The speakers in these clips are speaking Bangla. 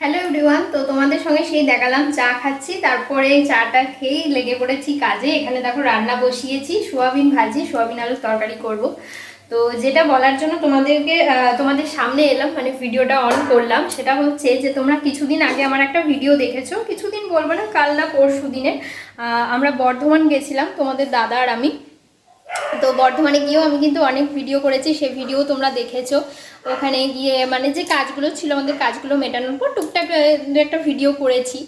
হ্যালো এভরিওয়ান তো তোমাদের সঙ্গে সেই দেখালাম, চা খাচ্ছি, তারপরে চাটা খেয়েই লেগে পড়েছি কাজে। এখানে দেখো রান্না বসিয়েছি, সোয়াবিন ভাজি, সোয়াবিন আলুর তরকারি করব। তো যেটা বলার জন্য তোমাদেরকে তোমাদের সামনে এলাম মানে ভিডিওটা অন করলাম। সেটা হচ্ছে যে, তোমরা কিছুদিন আগে আমার একটা ভিডিও দেখেছ। কিছুদিন বলব না, কাল না পরশু দিনে আমরা বর্ধমান গেছিলাম, তোমাদের দাদা আর আমি। তো বর্ধমানে গিয়েও আমি কিন্তু অনেক ভিডিও করেছি সেই ভিডিও তোমরা দেখেছ। ওখানে গিয়ে মানে যে কাজগুলো ছিল, আমাদের কাজগুলো মেটানোর পর টুকটাক একটা ভিডিও করেছি।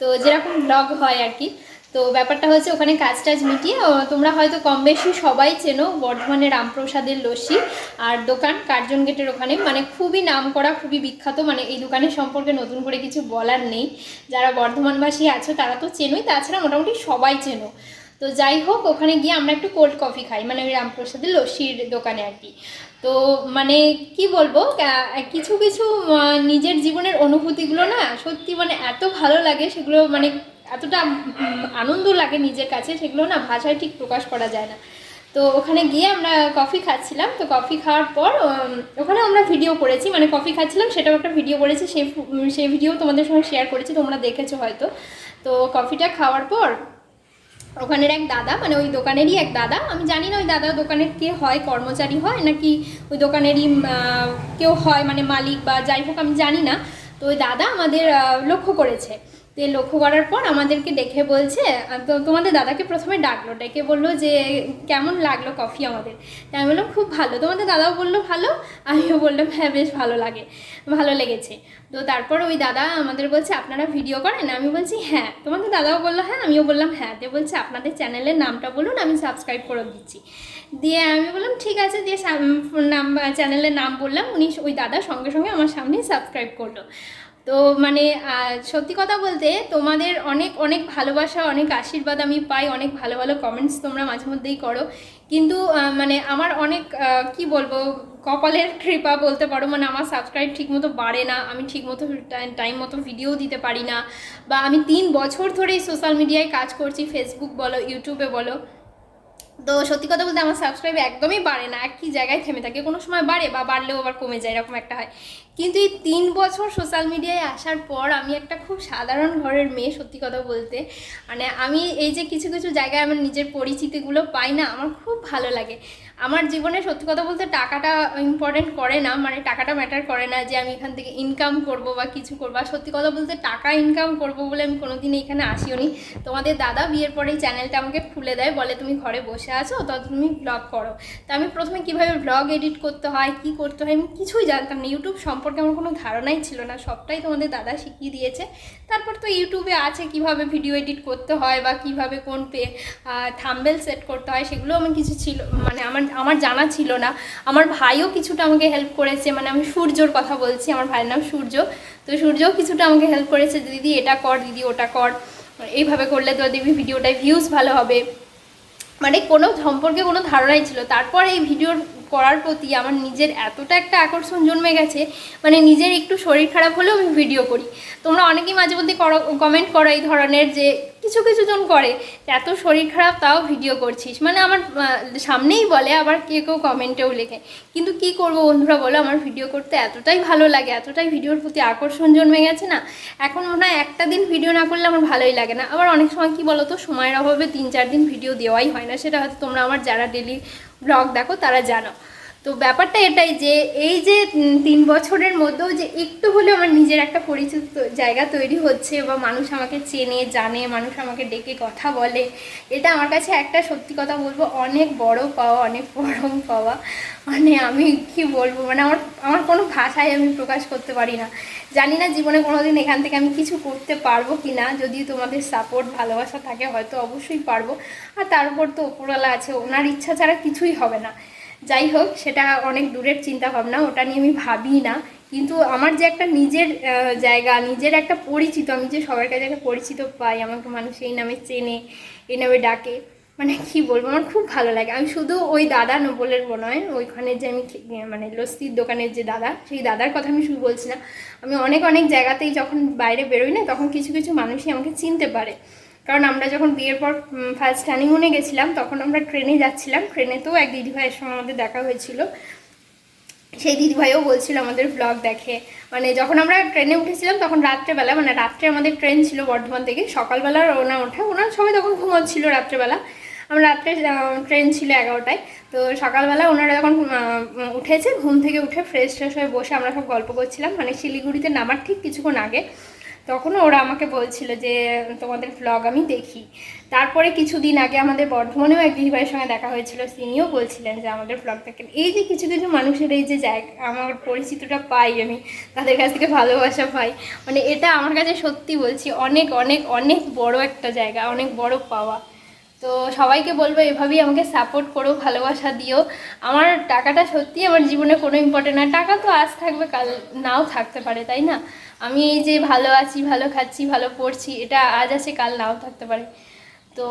তো যেরকম ব্লগ হয় আর কি। তো ব্যাপারটা হচ্ছে ওখানে কাজ টাজ মিটিয়ে তোমরা হয়তো কম বেশি সবাই চেনো বর্ধমানে রামপ্রসাদের লস্যি আর দোকান কার্জন গেটের ওখানে। মানে খুবই নাম করা, খুবই বিখ্যাত। মানে এই দোকানের সম্পর্কে নতুন করে কিছু বলার নেই। যারা বর্ধমানবাসী আছো, তারা তো চেনোই। তাছাড়া মোটামুটি সবাই চেনো। তো যাই হোক, ওখানে গিয়ে আমরা একটু কোল্ড কফি খাই মানে ওই রামপ্রসাদের লস্যির দোকানে আর কি। তো মানে কি বলব কিছু কিছু নিজের জীবনের অনুভূতিগুলো না সত্যি মানে এত ভালো লাগে, সেগুলো মানে এতটা আনন্দ লাগে নিজের কাছে, সেগুলো না ভাষায় ঠিক প্রকাশ করা যায় না। তো ওখানে গিয়ে আমরা কফি খাচ্ছিলাম, তো কফি খাওয়ার পর ওখানে আমরা ভিডিও করেছি মানে কফি খাচ্ছিলাম, সেটাও একটা ভিডিও করেছি সেই সেই ভিডিও তোমাদের সঙ্গে শেয়ার করেছি, তোমরা দেখেছ হয়তো। তো কফিটা খাওয়ার পর ওখানের এক দাদা মানে ওই দোকানেরই এক দাদা। আমি জানি না ওই দাদা দোকানের কে হয়, কর্মচারী হয়, নাকি ওই দোকানেরই কেউ হয় মানে মালিক বা যাই হোক, আমি জানি না। তো ওই দাদা আমাদের লক্ষ্য করেছে। এই লক্ষ্য করার পর আমাদেরকে দেখে বলছে তো তোমাদের দাদাকে প্রথমে ডাকলো, ডেকে বলল যে, কেমন লাগল কফি আমাদের? তাই আমি বললাম, খুব ভালো। তোমাদের দাদাও বলল, ভালো? আমিও বললাম হ্যাঁ বেশ ভালো লাগে, ভালো লেগেছে। তো তারপর ওই দাদা আমাদের বলছে, আপনারা ভিডিও করেন? আমি বলছি হ্যাঁ। তোমাদের দাদাও বলল হ্যাঁ। আমিও বললাম হ্যাঁ। দিয়ে বলছে, আপনাদের চ্যানেলের নামটা বলুন, আমি সাবস্ক্রাইব করে দিচ্ছি। দিয়ে আমি বললাম, ঠিক আছে। দিয়ে নাম চ্যানেলের নাম বললাম, উনি ওই দাদা সঙ্গে সঙ্গে আমার সামনেই সাবস্ক্রাইব করল। তো মানে সত্যি কথা বলতে তোমাদের অনেক অনেক ভালোবাসা, অনেক আশীর্বাদ আমি পাই, অনেক ভালো ভালো কমেন্টস তোমরা মাঝে মধ্যেই করো। কিন্তু মানে আমার অনেক কি বলব, কপালের কৃপা বলতে পারো মানে আমার সাবস্ক্রাইব ঠিকমতো বাড়ে না, আমি ঠিকমতো টাইম মতো ভিডিও দিতে পারি না, বা আমি তিন বছর ধরেই সোশ্যাল মিডিয়ায় কাজ করছি ফেসবুক বলো ইউটিউবে বলো। তো সত্যি কথা বলতে আমার সাবস্ক্রাইব একদমই বাড়ে না, একই জায়গায় থেমে থাকে, কোনো সময় বাড়ে বা বাড়লেও আবার কমে যায়, এরকম একটা হয়। কিন্তু এই তিন বছর সোশ্যাল মিডিয়ায় আসার পর আমি একটা খুব সাধারণ ঘরের মেয়ে, সত্যি কথা বলতে। মানে আমি এই যে কিছু কিছু জায়গায় আমার নিজের পরিচিতিগুলো পাই না, আমার খুব ভালো লাগে। আমার জীবনে সত্যি কথা বলতে টাকাটা ইম্পর্টেন্ট করে না মানে টাকাটা ম্যাটার করে না যে আমি এখান থেকে ইনকাম করব বা কিছু করব। আর সত্যি কথা বলতে টাকা ইনকাম করব বলে আমি কোনোদিন এখানে আসিও নি তোমাদের দাদা বিয়ের পরেই চ্যানেলটা আমাকে খুলে দেয়, বলে তুমি ঘরে বসে আছো, তো তুমি ব্লগ করো। তা আমি প্রথমে কীভাবে ব্লগ এডিট করতে হয়, কি করতে হয় আমি কিছুই জানতাম না ইউটিউব সম্পর্কে আমার কোনো ধারণাই ছিল না, সবটাই তোমাদের দাদা শিখিয়ে দিয়েছে। তারপর তো ইউটিউবে আছে কীভাবে ভিডিও এডিট করতে হয় বা কীভাবে কোন পে থাম্বেল সেট করতে হয়, সেগুলো আমার কিছু ছিল মানে আমার আমার জানা ছিল না। আমার ভাইও কিছুটা আমাকে হেল্প করেছে মানে আমি সূর্যর কথা বলছি, আমার ভাইয়ের নাম সূর্য। তো সূর্যও কিছুটা আমাকে হেল্প করেছে দিদি, এটা কর, দিদি, ওটা কর। এইভাবে করলে তো দিদি ভিডিওটায় ভিউজ ভালো হবে। মানে কোনো সম্পর্কে কোনো ধারণাই ছিল তারপর এই ভিডিওর করার প্রতি আমার নিজের এতটা একটা আকর্ষণ জন্মে গেছে মানে নিজের একটু শরীর খারাপ হলেও আমি ভিডিও করি। তোমরা অনেকেই মাঝে মধ্যে কমেন্ট করো এই ধরনের যে কিছু কিছু জন করে এত শরীর খারাপ, তাও ভিডিও করছিস। মানে আমার সামনেই বলে, আবার কে কেউ কমেন্টেও লেখে। কিন্তু কি করব বন্ধুরা বলো, আমার ভিডিও করতে এতটাই ভালো লাগে, এতটাই ভিডিওর প্রতি আকর্ষণ জন্মে গেছে না। এখন মনে হয় একটা দিন ভিডিও না করলে আমার ভালোই লাগে না। আবার অনেক সময় কি বলো তো সময়ের অভাবে তিন চার দিন ভিডিও দেওয়াই হয় না। সেটা হয়তো তোমরা আমার যারা ডেলি ব্লগ দেখো, তারা জানো। তো ব্যাপারটা এটাই যে এই যে তিন বছরের মধ্যেও যে একটু হলেও আমার নিজের একটা পরিচিত জায়গা তৈরি হচ্ছে বা মানুষ আমাকে চেনে, জানে, মানুষ আমাকে ডেকে কথা বলে, এটা আমার কাছে একটা সত্যি কথা বলব, অনেক বড় পাওয়া, অনেক পরম পাওয়া। মানে আমি কি বলব মানে আমার আমার কোনো ভাষায় আমি প্রকাশ করতে পারি না। জানি না জীবনে কোনোদিন এখান থেকে আমি কিছু করতে পারব কি না, যদি তোমাদের সাপোর্ট ভালোবাসা থাকে হয়তো অবশ্যই পারব। আর তার উপর তো ওপরওয়ালা আছে, ওনার ইচ্ছা ছাড়া কিছুই হবে না। যাই হোক সেটা অনেক দূরের চিন্তা ভাবনা ওটা নিয়ে আমি ভাবি না। কিন্তু আমার যে একটা নিজের জায়গা, নিজের একটা পরিচিত, আমি যে সবার কাছে একটা পরিচিত পাই, আমাকে মানুষ এই নামে চেনে, এই নামে ডাকে মানে কি বলব, আমার খুব ভালো লাগে। আমি শুধু ওই দাদা নোবলের নয়, ওইখানে যে আমি মানে লস্তির দোকানের যে দাদা, সেই দাদার কথা আমি শুধু বলছি না। আমি অনেক অনেক জায়গাতেই যখন বাইরে বেরোই না, তখন কিছু কিছু মানুষই আমাকে চিনতে পারে। কারণ আমরা যখন বিয়ের পর ফার্স্ট হানিমুনে গেছিলাম, তখন আমরা ট্রেনে যাচ্ছিলাম। ট্রেনেতেও এক দিদিভাইয়ের সঙ্গে আমাদের দেখা হয়েছিল। সেই দিদিভাইও বলছিল, আমাদের ব্লগ দেখে। মানে যখন আমরা ট্রেনে উঠেছিলাম, তখন রাত্রেবেলা মানে রাত্রে আমাদের ট্রেন ছিল বর্ধমান থেকে, সকালবেলা ওনা ওঠে, ওনার সবাই তখন ঘুমাচ্ছিল রাত্রেবেলা। আমরা রাত্রে ট্রেন ছিল এগারোটায়, তো সকালবেলা ওনারা যখন উঠেছে, ঘুম থেকে উঠে ফ্রেশ ট্রেশ হয়ে বসে আমরা সব গল্প করছিলাম। মানে শিলিগুড়িতে নামার ঠিক কিছুক্ষণ আগে। তখনও ওরা আমাকে বলছিল যে, তোমাদের ব্লগ আমি দেখি। তারপরে কিছুদিন আগে আমাদের বর্ধমানেও এক দিদিভাইয়ের সঙ্গে দেখা হয়েছিল, তিনিও বলছিলেন যে, আমাদের ব্লগ দেখেন। এই যে কিছু কিছু মানুষের এই যে জায়গা, আমার পরিচিতটা পাই আমি, তাদের কাছ থেকে ভালোবাসা পাই মানে এটা আমার কাছে সত্যি বলছি, অনেক অনেক অনেক বড় একটা জায়গা, অনেক বড় পাওয়া। তো সবাইকে বলব, এভাবেই আমাকে সাপোর্ট করো, ভালোবাসা দিও। আমার টাকাটা সত্যি আমার জীবনে কোনো ইম্পর্টেন্ট না টাকা তো আজ থাকবে, কাল নাও থাকতে পারে, তাই না? আমি এই যে ভালো আছি, ভালো খাচ্ছি, ভালো পড়ছি, এটা আজ আছে, কাল নাও থাকতে পারে। তো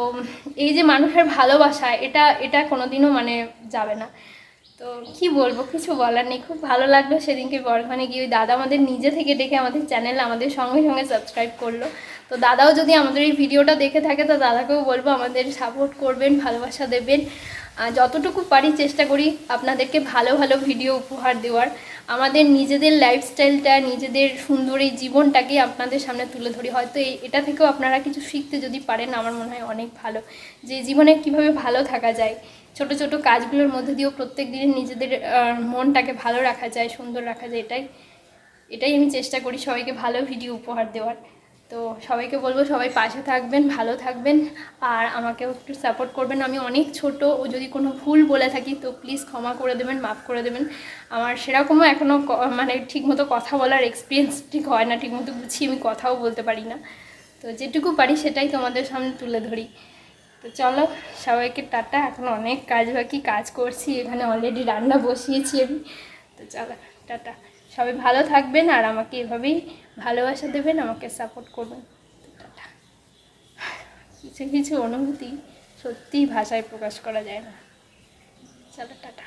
এই যে মানুষের ভালোবাসা, এটা এটা কোনোদিনও মানে যাবে না। তো কি বলব, কিছু বলার নেই। খুব ভালো লাগল সেদিনকে বর্ধমানে গিয়ে। ওই দাদা আমাদের নিজে থেকে ডেকে আমাদের চ্যানেল আমাদের সঙ্গে সঙ্গে সাবস্ক্রাইব করল। তো দাদাও যদি আমাদের এই ভিডিওটা দেখে থাকে, তো দাদাকেও বলব আমাদের সাপোর্ট করবেন, ভালোবাসা দেবেন। যতটুকু পারি চেষ্টা করি আপনাদেরকে ভালো ভালো ভিডিও উপহার দেওয়ার। আমাদের নিজেদের লাইফস্টাইলটা নিজেদের সুন্দর এই জীবনটাকে আপনাদের সামনে তুলে ধরি। হয়তো এটা থেকেও আপনারা কিছু শিখতে যদি পারেন, আমার মনে হয় অনেক ভালো। যে জীবনে কীভাবে ভালো থাকা যায়, ছোট ছোট কাজগুলোর মধ্যে দিয়েও প্রত্যেক দিন নিজেদের মনটাকে ভালো রাখা যায়, সুন্দর রাখা যায়, এটাই এটাই আমি চেষ্টা করি সবাইকে ভালো ভিডিও উপহার দেওয়ার। তো সবাইকে বলব সবাই পাশে থাকবেন, ভালো থাকবেন আর আমাকেও একটু সাপোর্ট করবেন। আমি অনেক ছোট, ও যদি কোনো ভুল বলে থাকি তো প্লিজ ক্ষমা করে দেবেন, মাফ করে দেবেন। আমার সেরকমও এখনও মানে ঠিকমতো কথা বলার এক্সপিরিয়েন্স ঠিক হয় না, ঠিকমতো গুছিয়ে আমি কথাও বলতে পারি না। তো যেটুকু পারি সেটাই তোমাদের সামনে তুলে ধরি। তো চলো, সবাইকে টাটা, এখন অনেক কাজ বাকি, কাজ করছি, এখানে অলরেডি রান্না বসিয়েছি আমি। তো চলো, টাটা। সবাই ভালো থাকবেন আর আমাকে এভাবেই ভালোবাসা দেবেন, আমাকে সাপোর্ট করবেন। কিছু কিছু অনুভূতি সত্যিই ভাষায় প্রকাশ করা যায় না। চলো, টাটা।